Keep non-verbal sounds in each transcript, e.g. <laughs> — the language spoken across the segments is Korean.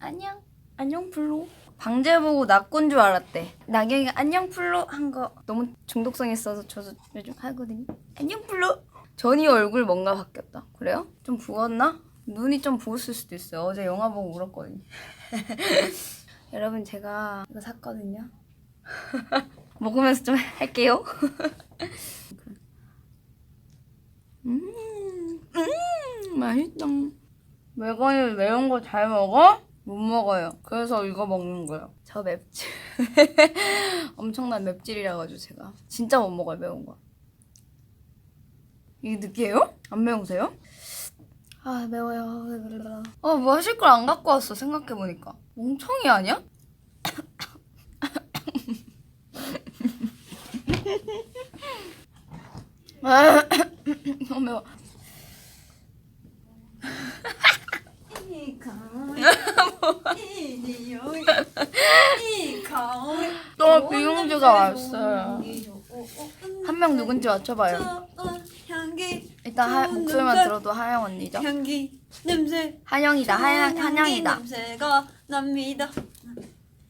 안녕. 안녕 플로 방제 보고 낙곤 줄 알았대. 나경이가 안녕 플로 한 거. 너무 중독성 있어서 저도 요즘 하거든요. 안녕 플로 전이 얼굴 뭔가 바뀌었다. 그래요? 좀 부었나? 눈이 좀 부었을 수도 있어요. 어제 영화 보고 울었거든요. <laughs> 여러분 제가 이거 샀거든요. <laughs> 먹으면서 좀 할게요. <laughs> 음, 음 맛있다. 매건이 매운 거 잘 먹어? 못 먹어요. 그래서 이거 먹는 거예요. 저 맵찔. <laughs> 엄청난 맵찔이라 가지고 제가 진짜 못 먹어요 매운 거. 이게 느끼해요? 안 매우세요? 아 매워요. 어뭐 하실 걸 안 갖고 왔어 생각해 보니까. 멍청이 아니야? 아, <laughs> <laughs> 너무 매워. 비용주가 왔어요. 한 명 누군지 맞춰봐요. 일단 하, 목소리만 들어도 하영 언니죠? 향기 냄새 한영이다. 하영 한영이다. 냄새가 납니다.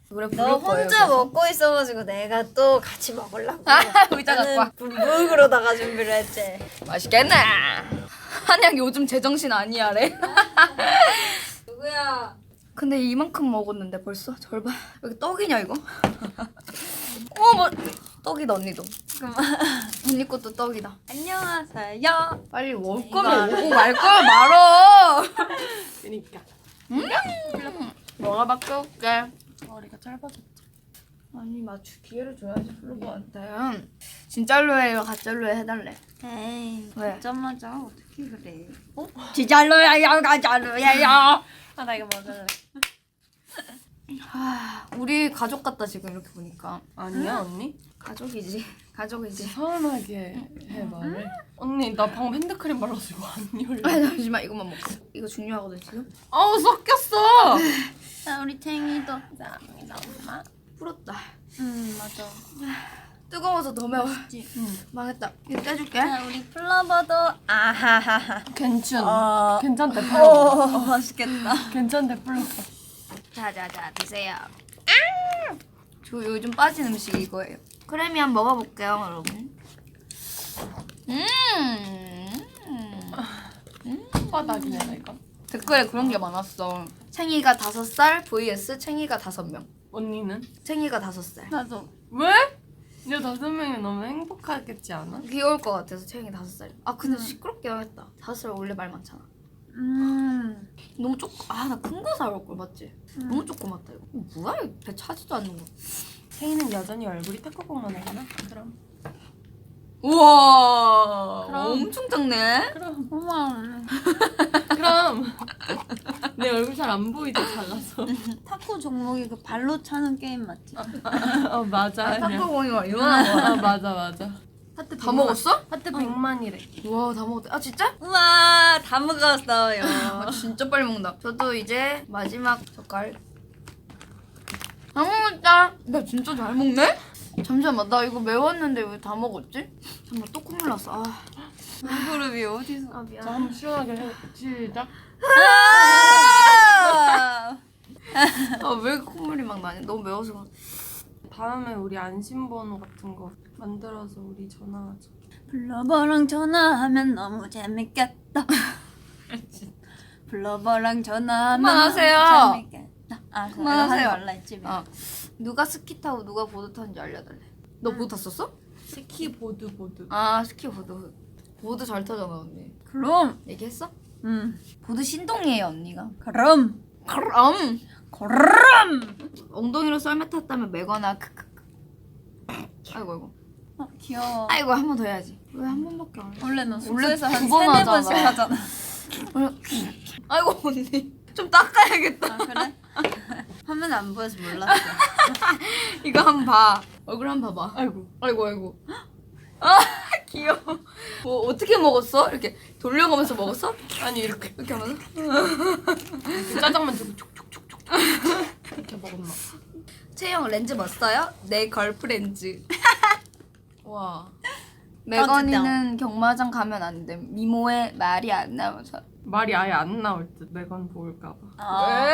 노래 부를 너 거예요. 혼자 계속. 먹고 있어가지고 내가 또 같이 먹으려고 아, 의자 갖고 와. 분무그로다가 준비를 했지 맛있겠네. 한영 요즘 제정신 아니야래. <laughs> 누구야? 근데 이만큼 먹었는데 벌써 절반. 여기 떡이냐 이거? <laughs> 어, 뭐 떡이다 언니도. <laughs> 언니 것도 떡이다. 안녕하세요 빨리 올 거면 오고 말 거면 말어. <laughs> 그니까 뭐가 바뀌었게? 머리가 짧아졌지. 아니 맞추 기회를 줘야지 플로버한테. 진짜로 해요, 가짜로 해 해달래. 에이 왜? 듣자마자 어떻게 그래 어? 진짜로야, 가짜로야. <laughs> 아나 이거 먹을래 아, 우리 가족 같다 지금 이렇게 보니까. 아니야 언니? 가족이지, <laughs> 가족이지. 서운하게 해 말을. 언니 나 방금 핸드크림 발라서 이거 안 열려. 아 잠시만 이것만 먹자. 이거 중요하거든 지금. 아우 섞였어. <laughs> 자 우리 탱이도 감사합니다 엄마 불었다. 음 맞아 뜨거워서 더 매워. 망했다. 이거 떼줄게. 자 우리 플러버도 아하하하 괜찮. 어. 괜찮대 오 플러. 맛있겠다 <laughs> 괜찮대 플러. 자자자 드세요. 저 요즘 빠진 음식이 이거예요. 크래미 한번 먹어볼게요, 여러분. 음. 바닥이네 나 이거. 댓글에 그런 게 많았어. 챙이가 다섯 살 vs 챙이가 다섯 명. 언니는? 챙이가 다섯 살. 나도 왜? 이 다섯 명이 너무 행복하겠지 않아? 귀여울 것 같아서 챙이 다섯 살. 아 근데 시끄럽게 하겠다. 다섯 살 원래 말 많잖아. 음 너무 조금 아나 큰 거 사올 걸 맞지? 너무 조그맣다 이거. 뭐야 이거 배 차지도 않는 거. 세이는 여전히 얼굴이 태국공만 하구나. 그럼. 우와 그럼. 엄청 작네. 그럼. 고마워 <laughs> 그럼. 내 얼굴 잘 안 보이지 잘라서. <laughs> 탁구 종목이 그 발로 차는 게임 맞지? 어 맞아. 탁구공이 막 이만한 거야. 아 맞아 맞아. 하트 다 먹었어? 하트 100만이래. 우와 다 먹었대. 아 진짜? 우와 다 먹었어요 아 진짜 빨리 먹는다. 저도 이제 마지막 젓갈. 다 먹었다. 나 진짜 잘 먹네? 잠시만 나 이거 매웠는데 왜 다 먹었지? 잠깐 또 콧물 났어. 아. 물그룹이 어디서 아 미안 자 한번 시원하게 해. 시작. 아왜 콧물이 막 나냐? 너무 매워서. 다음에 우리 안심번호 같은 거 만들어서 우리 전화하자. 블러버랑 전화하면 너무 재밌겠다 <laughs> 블러버랑 전화하면 그만하세요. 너무 재밌겠다 아 그만하세요. 말라 했지 어. 누가 스키 타고 누가 보드 타는지 알려달래. 너 보드 탔었어? 스키 보드 보드. 아 스키 보드. 보드 잘 타잖아 언니. 그럼 얘기했어? 음 보드 신동이에요 언니가. 그럼 그럼 그럼 엉덩이로 썰매 탔다면 매거나 크크크. 아이고 아이고. 어, 귀여워 아이고 한 번 더 해야지. 왜 한 번밖에 안 해? 원래 너 원래 숙소에서 한 두번 세네 번씩 하잖아. 하잖아 아이고 언니 좀 닦아야겠다. 아 그래? <laughs> 화면 안 보여서 몰랐어 <laughs> 이거 한번 봐. 얼굴 한번 봐봐. 아이고. 아이고 아이고. <laughs> 아 귀여워. 뭐 어떻게 먹었어? 이렇게 돌려가면서 먹었어? 아니 이렇게 이렇게 하면서? 짜장면 주고 촉촉촉촉 이렇게 먹었나? 채영 렌즈 뭐 써요? 내 걸프렌즈. 와. 매건이는 경마장 가면 안 돼. 미모에 말이 안 나와서. 말이 아예 안 나올 듯 매건 볼까봐 아,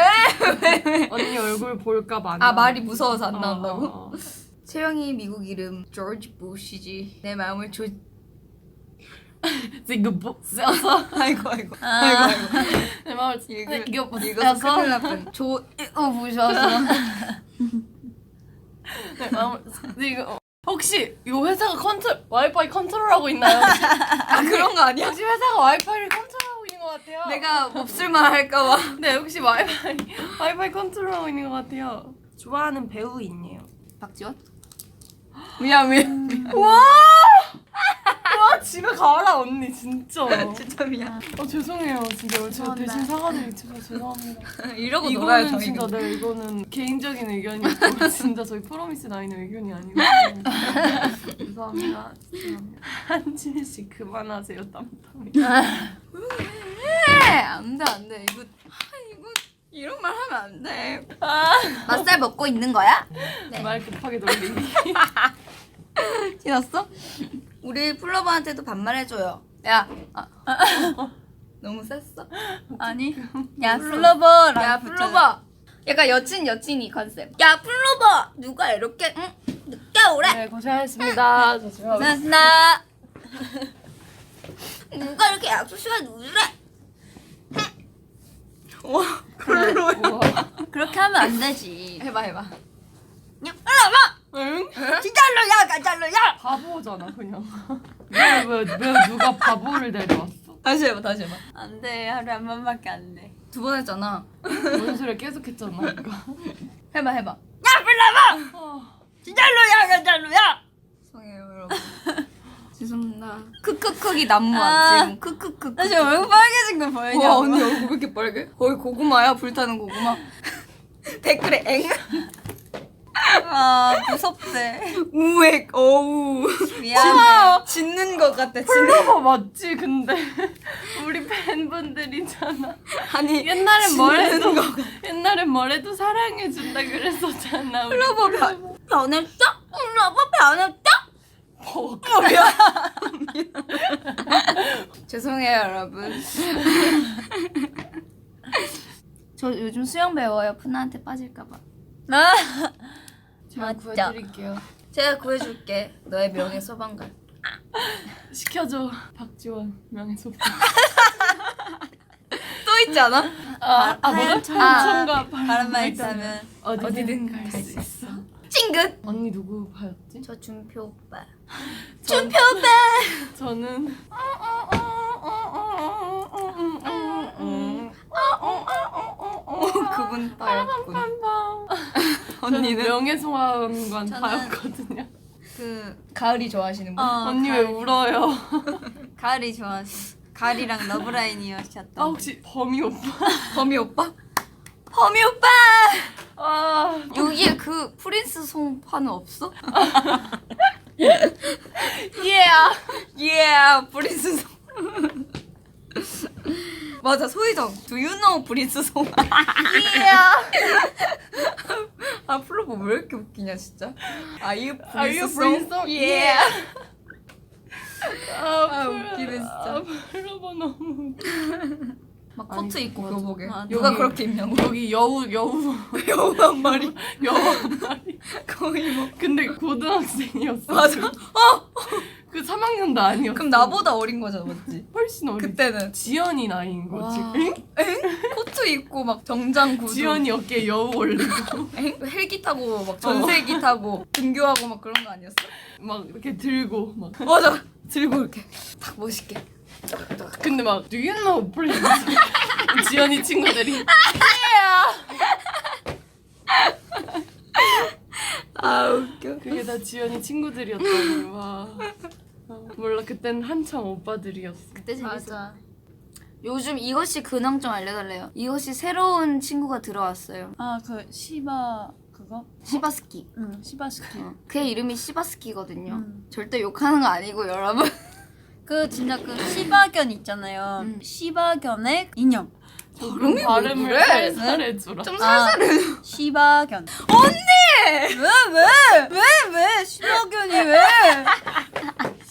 언니 얼굴 볼까봐 안 아 나와. 말이 무서워서 안 어, 나온다고? 어, 어. 채영이 미국 이름 조지 부시지 내 마음을 조 지금 뭐 써서 <laughs> 아이고 아이고 아. 아이고 아이고 내 마음을 읽어 이거 뭐 읽어서 큰일. 조 어, 부셔서 <laughs> 내 마음을 이거 혹시 이 회사가 컨트롤 와이파이 컨트롤하고 있나요? <laughs> 아 그런 거 아니야? 혹시 회사가 와이파이를 컨트롤하고 있는 것 같아요. 내가 몹쓸만 할까봐 <laughs> 네 혹시 와이파이 와이파이 컨트롤하고 있는 것 같아요. 좋아하는 배우인이에요. 박지원? 미안 미안 와 집에 가라 언니 진짜. <laughs> 진짜 미안 어 죄송해요 진짜 제가 죄송합니다. 대신 사과드리고 죄송합니다. <laughs> 이러고 놀아요 이거는 저희 진짜 네 이거는 개인적인 의견이고 <laughs> 진짜 저희 프로미스 나인의 의견이 아니고 죄송합니다. 죄송합니다. 한진 씨 그만하세요 땀땀이. 안돼 안돼 이거 아, 이거 이런 말 하면 안돼 맛살 먹고 있는 거야? 네. 말 급하게 돌리기. 티났어? 우리 플러버한테도 반말해줘요. 야 아, 너무 셌어? 아니. 야, 플러버랑 야 플로버. 약간 여친 여친이 컨셉. 야 플로버. 누가 이렇게 응? 늦게 오래? 네 고생하셨습니다. 저 지금 나 누가 이렇게 약속 시간 늦으래? 와 별로야 그렇게 하면 안 되지. 해봐 해봐. 야 플로버 응? 진짜로 야 가짜로 야 바보잖아 그냥. 왜, 왜, 왜 누가 바보를 데려왔어? 다시 해봐 다시 해봐 안 돼. 하루에 한 번밖에 안 돼. 두 번 했잖아 뭔 소리를 계속 했잖아. 해봐 해봐 야 플로버 어. 진짜로 야 가짜로 야 죄송해요 여러분 <laughs> 죄송합니다 크크크기 난무한 아. 지금 크크크크 나 지금 얼굴 빨개진 거 보이냐고. 와 언니 얼굴 왜 이렇게 빨개? 거의 고구마야 불타는 고구마 <laughs> 댓글에 엥 <laughs> 아, 무섭대. 우엑 어우 미안해. 짖는 것 같아 플로버 맞지 근데 우리 팬분들이잖아. 아니 옛날엔 뭘 해도. 옛날엔 뭘 해도 사랑해준다 그랬었잖아. 우리 플로버 변 변했어? 플로버 변했어? 버- 어, 미안 죄송해요 여러분 저 요즘 수영 배워요 푸나한테 빠질까봐 나. 제가 맞죠? 구해드릴게요. 제가 구해줄게 너의 명예 소방관 시켜줘 박지원 명예소방. 또 있지 않아? 아, 아 뭐가? 청청과 바람만 있다면. 어디든 갈 수 있어. 찡긋 언니 누구 봐였지? 저 준표 오빠 준표 오빠 저는 그분 따였군 언니는 저는- 다였거든요. 그 가을이 좋아하시는 분? 어, 언니 가을, 왜 울어요? 가을이 좋아서. 가을이랑 러브라인이었던. 아 혹시 범이 오빠? 범이 오빠? 범이 오빠! 아 여기에 그 프린스 송파는 없어? <laughs> <laughs> 예. yeah, 프린스 송. 맞아, 소희정. Do you know 프린스 송? <laughs> 아, 플로버 왜 이렇게 웃기냐, 진짜. Are you Are you Prince 송? Song? Yeah. <laughs> 아, 아, 웃기네, 진짜. 아, 플로버 너무. 막 아니, 코트 입고 맞아. 교복에. 맞아. 요가 그렇게 입냐고. 여기 여우 여우 <laughs> 여우 한 마리. 여우 한 마리. 거의 뭐. 근데 고등학생이었어. 맞아. 그 3학년도 아니었어. 그럼 나보다 어린 거잖아, 맞지? 훨씬 어리. 그때는. 지연이 나이인 거지. 와. <laughs> 엥? 코트 입고 막 정장 구두. 지연이 어깨에 여우 올리고 <laughs> 엥? 헬기 타고 막 전세기 타고 등교하고 막 그런 거 아니었어? 막 이렇게 들고 막. <laughs> 맞아. 들고 이렇게 딱 멋있게. 근데 막 Do you know Prince? 지연이 친구들이 아 웃겨. 그게 다 지연이 친구들이었다니 와. 어, 몰라 그땐 한창 오빠들이었어. 그때 재밌어. 요즘 이것이 근황 좀 알려달래요. 이것이 새로운 친구가 들어왔어요. 아, 그, 시바, 그거? 시바스키. 응, 시바스키. 어. 걔 이름이 시바스키거든요. 음. 절대 욕하는 거 아니고 여러분. 그, 진짜 그, 시바견 있잖아요. 음. 시바견의 인형. 발음이 발음을 왜 그래? 살살 해주라. 좀 아, 살살해. 시바견. 언니! 왜, 왜? 왜, 왜? 시바견이 왜?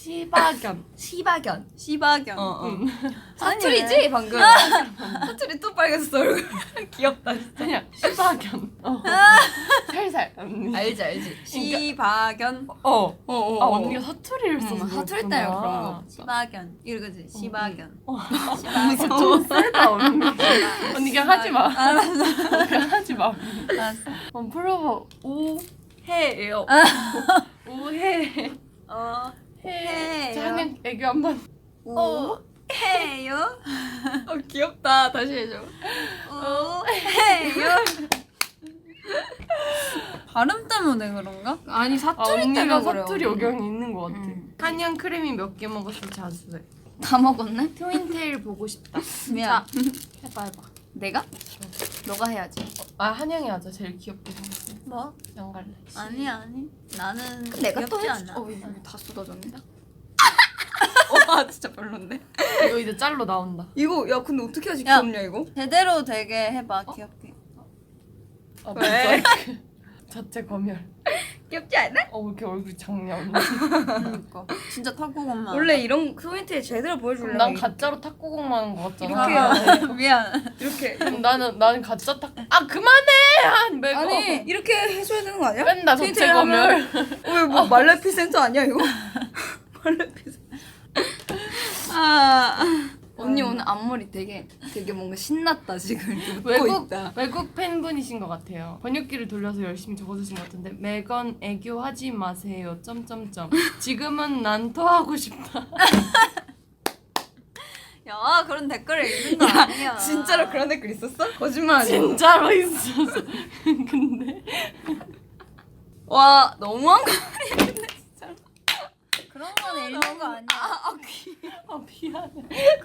시바견. 시바견. 시바견. 어, 어. 응. <laughs> 사투리지 방금. 사투리 또 빨개졌어 얼굴. <laughs> 귀엽다 진짜. 아니야 시바견. 어. <laughs> 살살. 언니. 알지 알지. 시바견. 어. 어, 어, 아 어. 언니가 사투리를 써서 응, 사투리 때문에 그런 거. 시바견. 이거지. 시바견. 어. 시바견. 좀 세다 언니. 언니 그냥 하지 마. 알았어. 그냥 하지 마. 알았어. 어, 풀어봐. 오해예요. 오해. 어. 해. 해요. 자, 한명 애교 한 번. 오. 해요. <laughs> 어, 귀엽다. 다시 해줘. 오. 해요. <laughs> 발음 때문에 그런가? 아니 아 사투리 언니가 때문에 그래. 사투리 역경이 있는 것 같아. 응. 한양 크림이 몇 개 먹었어 자수해. 다 먹었네? 트윈테일 보고 싶다. 미안. 해봐 해봐. 내가? 너가 해야지. 아 한양이 하자 제일 귀엽게. 뭐? 양갈래. 아니 아니. 나는 내가 또 귀엽지 해줘. 않아. 어, 이거 다 쏟아졌네. 와 <laughs> 진짜 별론데. 이거 이제 짤로 나온다. 이거 야 근데 어떻게 하지 야. 귀엽냐 이거? 제대로 되게 해봐 귀엽게. 아, 왜? <laughs> 자체 검열. 귀엽지 않아? 어 왜 이렇게 얼굴이 작냐 언니. 그러니까 진짜 탁구공만. 원래 이런 소인트 제대로 보여주려면 난 가짜로 탁구공만 한것 같잖아. 아, 이렇게 <laughs> 미안. 이렇게 그럼 나는 나는 가짜 탁. 아 그만해 한 매거. 아니 이렇게 해줘야 되는 거 아니야? 뺀다 트위터를 하면- 검열. 왜뭐 말레피 센터 아니야 이거? <laughs> 말레피 센터. 아. 언니 오늘 앞머리 되게 되게 뭔가 신났다 지금 웃고 외국 있다. 외국 팬분이신 것 같아요. 번역기를 돌려서 열심히 적어주신 것 같은데 매건 애교하지 마세요. 점점점. 지금은 난 토하고 싶다. <laughs> 야 그런 댓글을 읽는 거 아니야. 진짜로 그런 댓글 있었어? 거짓말 아니야? 진짜로 있어서. <laughs> 근데 와 너무한 거 아니야? 그런 건 읽는 거 아니야. 아 미안해.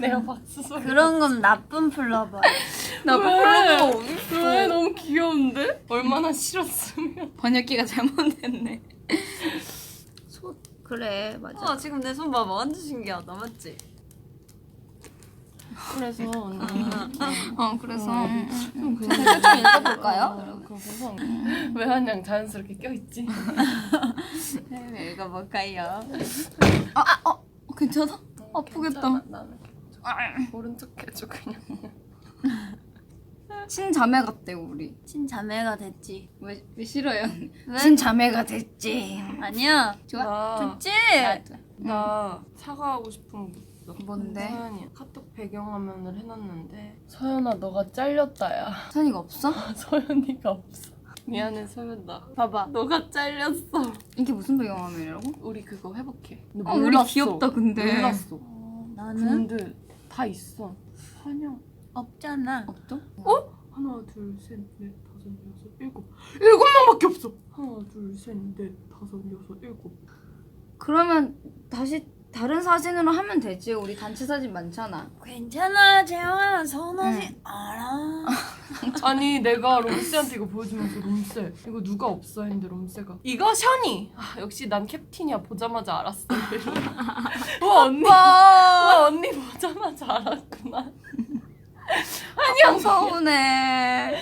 내가 박수 소리. 그런 건 나쁜 플러버. 나 왜? 부르고 왜 너무 귀여운데? 얼마나 싫었으면. <laughs> 번역기가 잘못됐네. 소 그래 맞아. 와 지금 내 손 봐봐 완전 신기하다 맞지? 그래서 언니. 어 그래서 음. 음, 음. 댓글 좀 읽어볼까요? 어, 그래서 왜 한양 자연스럽게 껴있지? <laughs> 네, 읽어볼까요? 아, 아, 어, 괜찮아? 아프겠다. 괜찮아, 나는 모른 척 해줘 그냥. <laughs> 친자매 같대 우리. 친자매가 됐지. 왜, 왜 싫어요? 왜? 친자매가 됐지. 아니야. 좋아. 나, 됐지? 나 사과하고 싶은 게 있어. 뭔데? 서연이 카톡 배경화면을 해놨는데 서연아 너가 잘렸다야. 선이가 없어? <laughs> 서연이가 없어. 미안해 서연아. 봐봐. 너가 잘렸어. 이게 무슨 배경화면이라고? 우리 그거 회복해. 근데 아, 우리 귀엽다, 근데. 몰랐어. 나는 근데 다 있어. 한양. 없잖아. 없어? 어? 하나 둘셋넷 다섯 여섯 일곱 일곱 명밖에 없어. 하나 둘셋넷 다섯 여섯 일곱. 그러면 다시 다른 사진으로 하면 되지. 우리 단체 사진 많잖아. 괜찮아 재영아. 응. 않아. <laughs> 아니 내가 롬스한테 이거 보여주면서 롬스 이거 누가 없어 했는데 롬스가? 이거 션이! 아, 역시 난 캡틴이야. 보자마자 알았어. 와 <laughs> 언니? 와 언니 보자마자 알았구나. <laughs> 한양 서운해.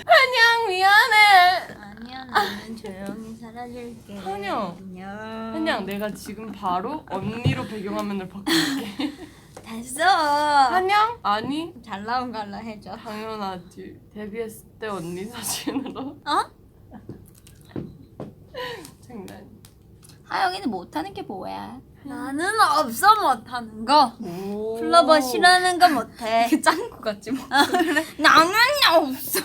한양 미안해 아니야 나는 조용히 살아줄게. 한영. 안녕. 한양 내가 지금 바로 언니로 배경화면을 바꿀게 <laughs> 됐어. 한양 아니 잘 나온 걸로 해줘. 당연하지 데뷔했을 때 언니 사진으로 어? <laughs> 장난 하영이는 못하는 게 뭐야? 나는 없어 못하는 거. 오 플러버 싫어하는 거 못해. 짠거 같지 뭐. <laughs> 나는 없어.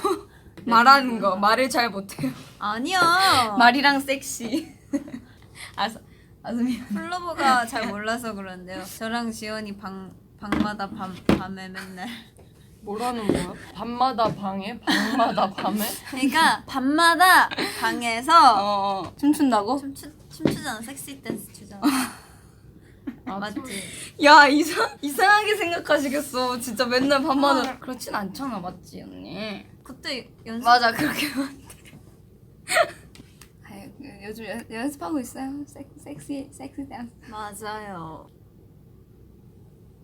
말하는 거 말을 잘 못해요. 아니야. 말이랑 섹시. 아서 아스미. 플러버가 잘 몰라서 그런데요. 저랑 지연이 방 방마다 밤 밤에 맨날. 뭐라는 거야? 밤마다 방에? 방마다 밤에? <laughs> 그러니까 밤마다 방에서 어 춤춘다고? 춤추 춤추잖아. 섹시 댄스 추잖아. <laughs> 아, 맞지? 야 이상 이상하게 생각하시겠어. 진짜 맨날 밤마다 그렇진 않잖아, 맞지 언니? 그때 연습 맞아 그렇게. 아유, 그 요즘 연, 연습하고 있어요. 섹, 섹시 섹시 댄스. 맞아요.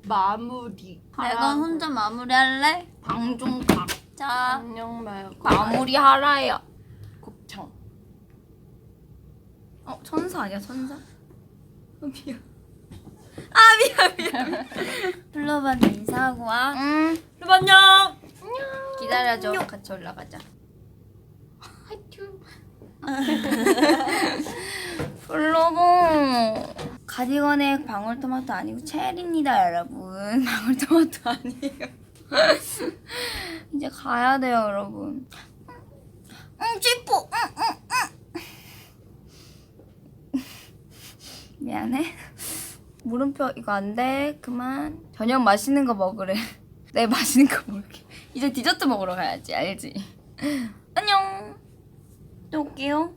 마무리. 내가 혼자 마무리할래? 방종 각 자. 안녕 말고. 마무리하라요. 곱창. 어 천사 아니야 천사? 어, 미안. 아 미안 미안. <laughs> 플로버한테 인사하고 와. 응. 여러분 안녕. 기다려줘. 같이 올라가자. 플로버 가디건의 방울토마토 아니고 체리입니다 여러분. <laughs> 방울토마토 아니에요. <laughs> 이제 가야 돼요 여러분. 응 찌뿌. 응, 응, 응. <laughs> 미안해. 물음표 이거 안 돼. 그만. 저녁 맛있는 거 먹으래. 내 맛있는 거 먹을게. 이제 디저트 먹으러 가야지. 알지? <laughs> 안녕. 또 올게요.